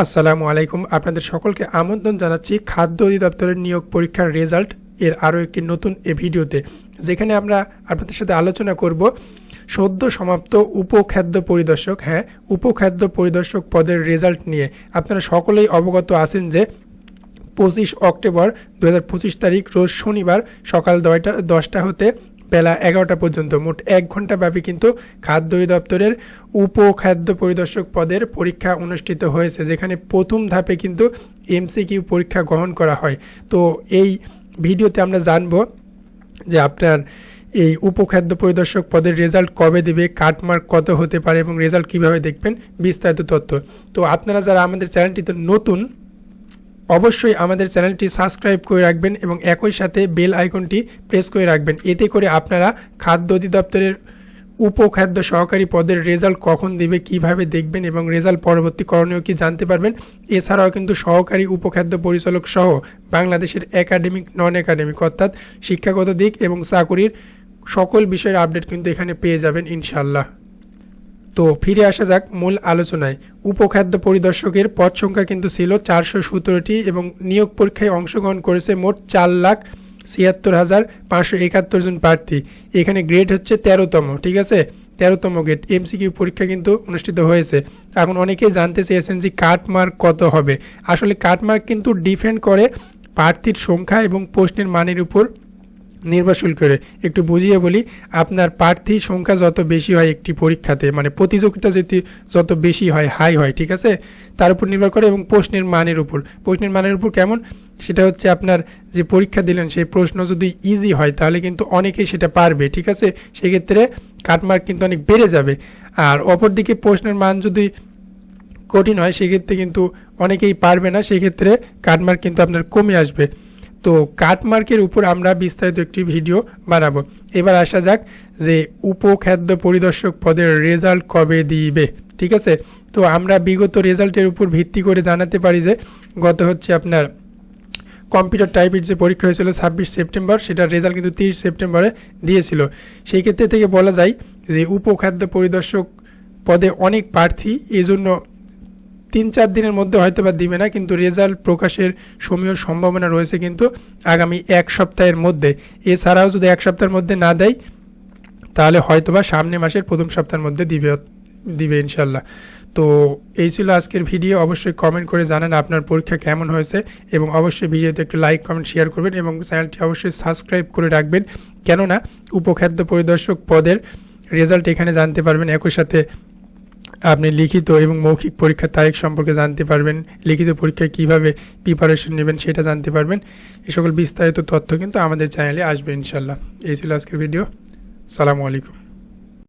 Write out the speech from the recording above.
আসসালামু আলাইকুম। আপনাদের সকলকে আমন্ত্রণ জানাচ্ছি খাদ্য অধিদপ্তরের নিয়োগ পরীক্ষার রেজাল্ট এর আরও একটি নতুন এ ভিডিওতে, যেখানে আমরা আপনাদের সাথে আলোচনা করব সদ্য সমাপ্ত উপখাদ্য পরিদর্শক হ্যাঁ উপখাদ্য পরিদর্শক পদের রেজাল্ট নিয়ে। আপনারা সকলেই অবগত আছেন যে পঁচিশ অক্টোবর দু হাজার পঁচিশ তারিখ, রোজ শনিবার সকাল দয়টা, দশটা হতে বেলা এগারোটা পর্যন্ত। মোট এক ঘণ্টা ব্যাপী কিন্তু খাদ্য অধিদপ্তরের উপখাদ্য পরিদর্শক পদের পরীক্ষা অনুষ্ঠিত হয়েছে, যেখানে প্রথম ধাপে কিন্তু এমসিকিউ পরীক্ষা গ্রহণ করা হয়। তো এই ভিডিওতে আমরা জানব যে আপনার এই উপখাদ্য পরিদর্শক পদের রেজাল্ট কবে দেবে কাটমার্ক কত হতে পারে এবং রেজাল্ট কীভাবে দেখবেন, বিস্তারিত তথ্য। তো আপনারা যারা আমাদের চ্যানেলটিতে নতুন অবশ্যই আমাদের চ্যানেলটি সাবস্ক্রাইব করে রাখবেন এবং একই সাথে বেল আইকনটি প্রেস করে রাখবেন। এতে করে আপনারা খাদ্য অধিদপ্তরের উপখাদ্য সহকারী পদের রেজাল্ট কখন দিবে, কীভাবে দেখবেন এবং রেজাল্ট পরবর্তী করণীয় কি জানতে পারবেন। এছাড়াও কিন্তু সহকারী উপখাদ্য পরিচালক সহ বাংলাদেশের একাডেমিক নন একাডেমিক অর্থাৎ শিক্ষাগত দিক এবং চাকুরির সকল বিষয়ের আপডেট কিন্তু এখানে পেয়ে যাবেন ইনশাল্লাহ তো ফিরে আসা যাক মূল আলোচনায়। উপখাদ্য পরিদর্শকের পদ সংখ্যা কিন্তু ছিল চারশো সতেরোটি এবং নিয়োগ পরীক্ষায় অংশগ্রহণ করেছে মোট চার লাখ ছিয়াত্তর হাজার পাঁচশো একাত্তর জন প্রার্থী। এখানে গ্রেড হচ্ছে তেরোতম, ঠিক আছে? তেরোতম গ্রেড এমসিকিউ পরীক্ষা কিন্তু অনুষ্ঠিত হয়েছে। এখন অনেকেই জানতে চেয়েছেন যে কাটমার্ক কত হবে। আসলে কাটমার্ক কিন্তু ডিফেন্ড করে প্রার্থীর সংখ্যা এবং প্রশ্নের মানের উপর নির্বাচন করে। একটু বুঝিয়ে বলি, আপনার প্রার্থী সংখ্যা যত বেশি হয় একটি পরীক্ষাতে মানে প্রতিযোগিতা যদি যত বেশি হয় হাই হয়, ঠিক আছে? তার উপর নির্ভর করে এবং প্রশ্নের মানের উপর। প্রশ্নের মানের উপর কেমন? সেটা হচ্ছে আপনার যে পরীক্ষা দিলেন, সেই প্রশ্ন যদি ইজি হয়, তাহলে কিন্তু অনেকেই সেটা পারবে, ঠিক আছে? সেক্ষেত্রে কাটমার্ক কিন্তু অনেক বেড়ে যাবে। আর অপরদিকে প্রশ্নের মান যদি কঠিন হয়, সেক্ষেত্রে কিন্তু অনেকেই পারবে না, সেক্ষেত্রে কাটমার্ক কিন্তু আপনার কমে আসবে। তো কাটমার্কের উপর আমরা বিস্তারিত একটি ভিডিও বানাবো। এবার আসা যাক যে উপখাদ্য পরিদর্শক পদের রেজাল্ট কবে দিবে, ঠিক আছে? তো আমরা বিগত রেজাল্টের উপর ভিত্তি করে জানাতে পারি যে গত হচ্ছে আপনার কম্পিউটার টাইপের যে পরীক্ষা হয়েছিল ছাব্বিশ সেপ্টেম্বর, সেটার রেজাল্ট কিন্তু তিরিশ সেপ্টেম্বরে দিয়েছিল। সেই ক্ষেত্রে থেকে বলা যায় যে উপখাদ্য পরিদর্শক পদে অনেক প্রার্থী এই জন্য তিন চার দিনের মধ্যে হয়তো বা দিবে না, কিন্তু রেজাল্ট প্রকাশের সমীয় সম্ভাবনা রয়েছে কিন্তু আগামী এক সপ্তাহের মধ্যে। এছাড়াও যদি এক সপ্তাহের মধ্যে না দেয়, তাহলে হয়তো বা সামনে মাসের প্রথম সপ্তাহের মধ্যে দিবে দিবে ইনশাল্লাহ তো এই ছিল আজকের ভিডিও। অবশ্যই কমেন্ট করে জানান আপনার পরীক্ষা কেমন হয়েছে এবং অবশ্যই ভিডিওতে একটু লাইক কমেন্ট শেয়ার করবেন এবং চ্যানেলটি অবশ্যই সাবস্ক্রাইব করে রাখবেন। কেননা উপখাদ্য পরিদর্শক পদের রেজাল্ট এখানে জানতে পারবেন একই সাথে আপনি লিখিত এবং মৌখিক পরীক্ষার তারিখ সম্পর্কে জানতে পারবেন। লিখিত পরীক্ষায় কীভাবে প্রিপারেশন নেবেন সেটা জানতে পারবেন। এ সকল বিস্তারিত তথ্য কিন্তু আমাদের চ্যানেলে আসবে ইনশাল্লাহ এই ছিল আজকের ভিডিও। সালামু আলাইকুম।